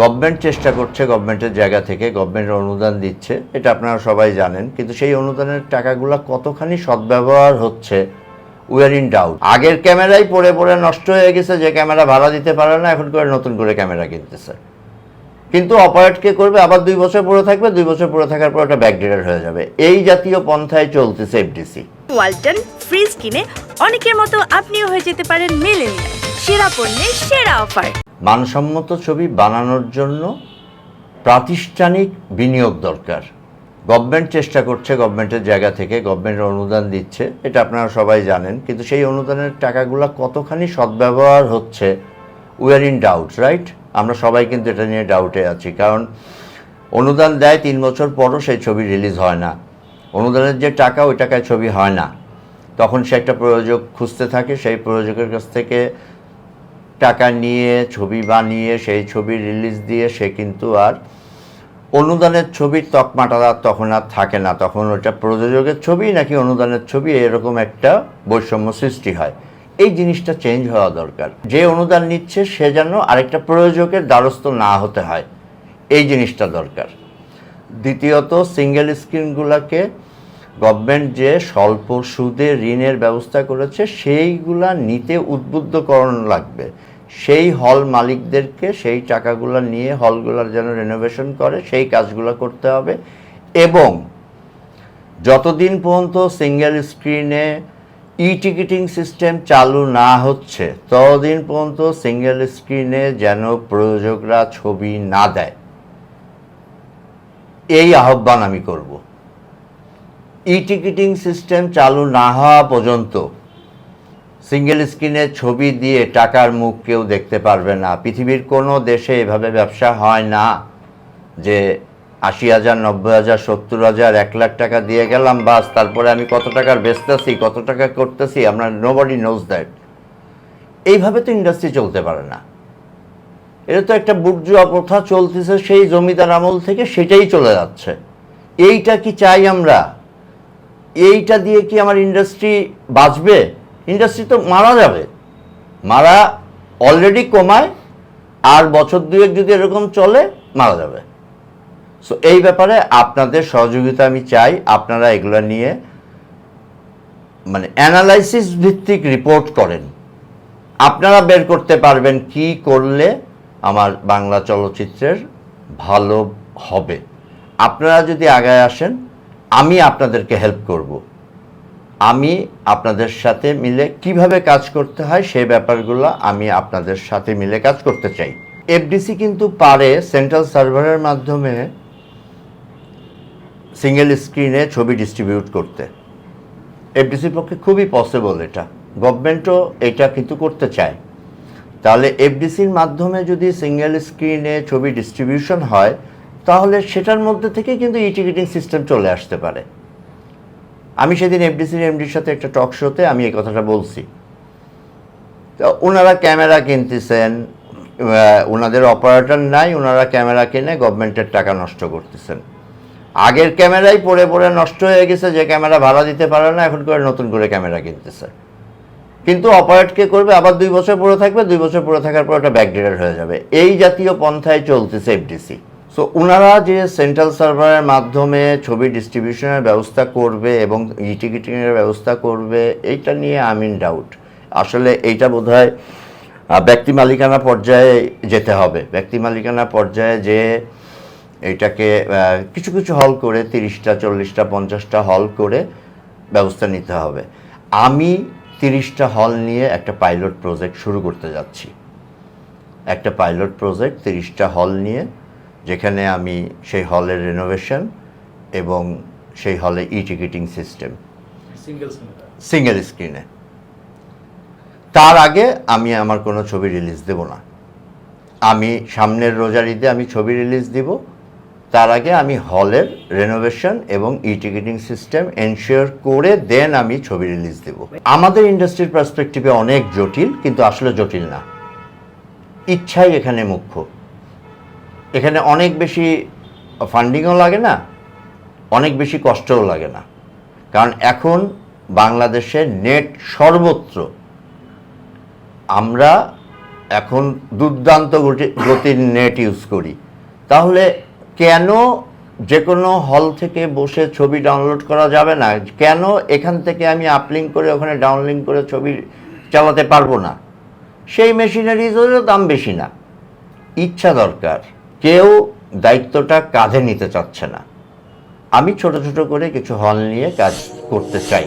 Government চেষ্টা করছে, গভর্নমেন্টের জায়গা থেকে গভর্নমেন্ট অনুদান দিচ্ছে, এটা আপনারা সবাই জানেন, কিন্তু সেই অনুদানের টাকাগুলো কতখানি সদ্ব্যবহার হচ্ছে উইয়ার ইন ডাউট আগের ক্যামেরাই পড়ে পড়ে নষ্ট হয়ে গেছে, যে ক্যামেরা ভাড়া দিতে পারে না, এখন করে নতুন করে ক্যামেরা কিনতেছে। কিন্তু অপারেট কে করবে? আবার দুই বছর পরে থাকবে, দুই বছর পরে থাকার পর ওটা ব্যাকডেটেড হয়ে যাবে। এই জাতীয় পন্থায় চলতেছে এফডিসি ওয়ালটন ফ্রিজ কিনে অনেকের মতো আপনিও হয়ে যেতে পারেন মেলেনিয়া সেরা পণ্যের সেরা অফার। মানসম্মত ছবি বানানোর জন্য প্রাতিষ্ঠানিক বিনিয়োগ দরকার। গভর্নমেন্ট চেষ্টা করছে, গভর্নমেন্টের জায়গা থেকে গভর্নমেন্ট অনুদান দিচ্ছে, এটা আপনারা সবাই জানেন। কিন্তু সেই অনুদানের টাকাগুলো কতখানি সদ্ব্যবহার হচ্ছে উইয়ার ইন ডাউট রাইট আমরা সবাই কিন্তু এটা নিয়ে ডাউটে আছি। কারণ অনুদান দেয় তিন বছর পরও সেই ছবি রিলিজ হয় না। অনুদানের যে টাকা, ওই টাকায় ছবি হয় না। তখন সে একটা প্রয়োজক খুঁজতে থাকে, সেই প্রয়োজকের কাছ থেকে টাকা নিয়ে, ছবি বানিয়ে, সেই ছবি রিলিজ দিয়ে সে কিন্তু আর অনুদানের ছবির তকমাটা তখন আর থাকে না। তখন ওটা প্রযোজকের ছবি নাকি অনুদানের ছবি, এরকম একটা বৈষম্য সৃষ্টি হয়। এই জিনিসটা চেঞ্জ হওয়া দরকার। যে অনুদান নিচ্ছে, সে যেন আরেকটা প্রয়োজকের দ্বারস্থ না হতে হয়। এই জিনিসটা দরকার। দ্বিতীয়ত সিঙ্গেল স্ক্রিনগুলোকে গভর্নমেন্ট যে স্বল্প সুদে ঋণের ব্যবস্থা করেছে, সেইগুলা নিতে উদ্বুদ্ধকরণ লাগবে। সেই হল মালিকদেরকে, সেই টাকাগুলো নিয়ে হলগুলোর যেন রেনোভেশন করে, সেই কাজগুলো করতে হবে। এবং যতদিন পর্যন্ত সিঙ্গেল স্ক্রিনে ই টিকিটিং সিস্টেম চালু না হচ্ছে, ততদিন পর্যন্ত সিঙ্গেল স্ক্রিনে যেন প্রযোজকরা ছবি না দেয়। এই আহ্বান আমি করব। ই টিকিটিং সিস্টেম চালু না হওয়া পর্যন্ত সিঙ্গেল স্ক্রিনে ছবি দিয়ে টাকার মুখ কেউ দেখতে পারবে না। পৃথিবীর কোনো দেশে এভাবে ব্যবসা হয় না যে আশি হাজার, নব্বই হাজার, সত্তর হাজার, এক লাখ টাকা দিয়ে গেলাম, বাস, তারপরে আমি কত টাকার বেচতেছি, কত টাকা করতেছি আপনার নোবডি নোজ দ্যাট এইভাবে তো ইন্ডাস্ট্রি চলতে পারে না। এটা তো একটা বুর্জুয়া প্রথা চলতেছে, সেই জমিদার আমল থেকে সেটাই চলে যাচ্ছে। এইটা কি চাই আমরা? এইটা দিয়ে কি আমার ইন্ডাস্ট্রি বাঁচবে? ইন্ডাস্ট্রি তো মারা যাবে। মারা অলরেডি কমায়, আর বছর দুয়েক যদি এরকম চলে, মারা যাবে। সো এই ব্যাপারে আপনাদের সহযোগিতা আমি চাই। আপনারা এগুলো নিয়ে মানে অ্যানালাইসিস ভিত্তিক রিপোর্ট করেন। আপনারা বের করতে পারবেন কি করলে আমার বাংলা চলচ্চিত্রের ভালো হবে। আপনারা যদি আগায় আসেন আমি আপনাদেরকে হেল্প করব। আমি আপনাদের সাথে মিলে কীভাবে কাজ করতে হয় সেই ব্যাপারগুলো আমি আপনাদের সাথে মিলে কাজ করতে চাই। এফডিসি কিন্তু পারে সেন্ট্রাল সার্ভারের মাধ্যমে সিঙ্গেল স্ক্রিনে ছবি ডিস্ট্রিবিউট করতে। এফডিসির পক্ষে খুবই পসিবল এটা। গভর্নমেন্টও এটা কিন্তু করতে চায়। তাহলে এফডিসির মাধ্যমে যদি সিঙ্গেল স্ক্রিনে ছবি ডিস্ট্রিবিউশন হয় তাহলে সেটার মধ্যে থেকে কিন্তু ই টিকিটিং সিস্টেম চলে আসতে পারে। আমি সেদিন এফডিসির এমডির সাথে একটা টক শোতে আমি এই কথাটা বলছি। ওনারা ক্যামেরা কিনতেছেন ওনাদের অপারেটর নাই ওনারা ক্যামেরা কিনে গভর্নমেন্টের টাকা নষ্ট করতেছেন। আগের ক্যামেরাই পড়ে পড়ে নষ্ট হয়ে গেছে, যে ক্যামেরা ভাড়া দিতে পারে না, এখন করে নতুন করে ক্যামেরা কিনতেছে। কিন্তু অপারেটকে করবে, আবার দুই বছর পরে থাকবে, দুই বছর পরে থাকার পর ওটা ব্যাকডেটেড হয়ে যাবে। এই জাতীয় পন্থায় চলতেছে এফডিসি সো ওনারা যে সেন্ট্রাল সার্ভারের মাধ্যমে ছবি ডিস্ট্রিবিউশনের ব্যবস্থা করবে এবং ই টিকিটিংয়ের ব্যবস্থা করবে, এইটা নিয়ে আই মিন ডাউট আসলে এইটা বোধ হয় ব্যক্তি মালিকানা পর্যায়ে যেতে হবে। ব্যক্তি মালিকানা পর্যায়ে যে এটাকে কিছু কিছু হল করে, তিরিশটা, চল্লিশটা, পঞ্চাশটা হল করে ব্যবস্থা নিতে হবে। আমি তিরিশটা হল নিয়ে একটা পাইলট প্রজেক্ট শুরু করতে যাচ্ছি। একটা পাইলট প্রজেক্ট তিরিশটা হল নিয়ে যেখানে আমি সেই হলের রেনোভেশন এবং সেই হলে ই টিকিটিং সিস্টেম সিঙ্গেল স্ক্রিনে তার আগে আমি আমার কোনো ছবি রিলিজ দেব না। আমি সামনের রোজার ঈদে আমি ছবি রিলিজ দিব। তার আগে আমি হলের রেনোভেশন এবং ই টিকিটিং সিস্টেম এনশিওর করে দেন আমি ছবি রিলিজ দেব। আমাদের ইন্ডাস্ট্রির পার্সপেক্টিভে অনেক জটিল কিন্তু আসলে জটিল না। ইচ্ছাই এখানে মুখ্য। এখানে অনেক বেশি ফান্ডিংও লাগে না, অনেক বেশি কষ্টও লাগে না। কারণ এখন বাংলাদেশে নেট সর্বত্র আমরা এখন দুর্দান্ত গতি- গতির নেট ইউজ করি। তাহলে কেন যে কোনো হল থেকে বসে ছবি ডাউনলোড করা যাবে না? কেন এখান থেকে আমি আপলিঙ্ক করে, ওখানে ডাউনলিঙ্ক করে ছবি চালাতে পারব না? সেই মেশিনারিজেরও দাম বেশি না। ইচ্ছা দরকার। কেউ দায়িত্বটা কাঁধে নিতে চাচ্ছে না। আমি ছোট ছোট করে কিছু হল নিয়ে কাজ করতে চাই।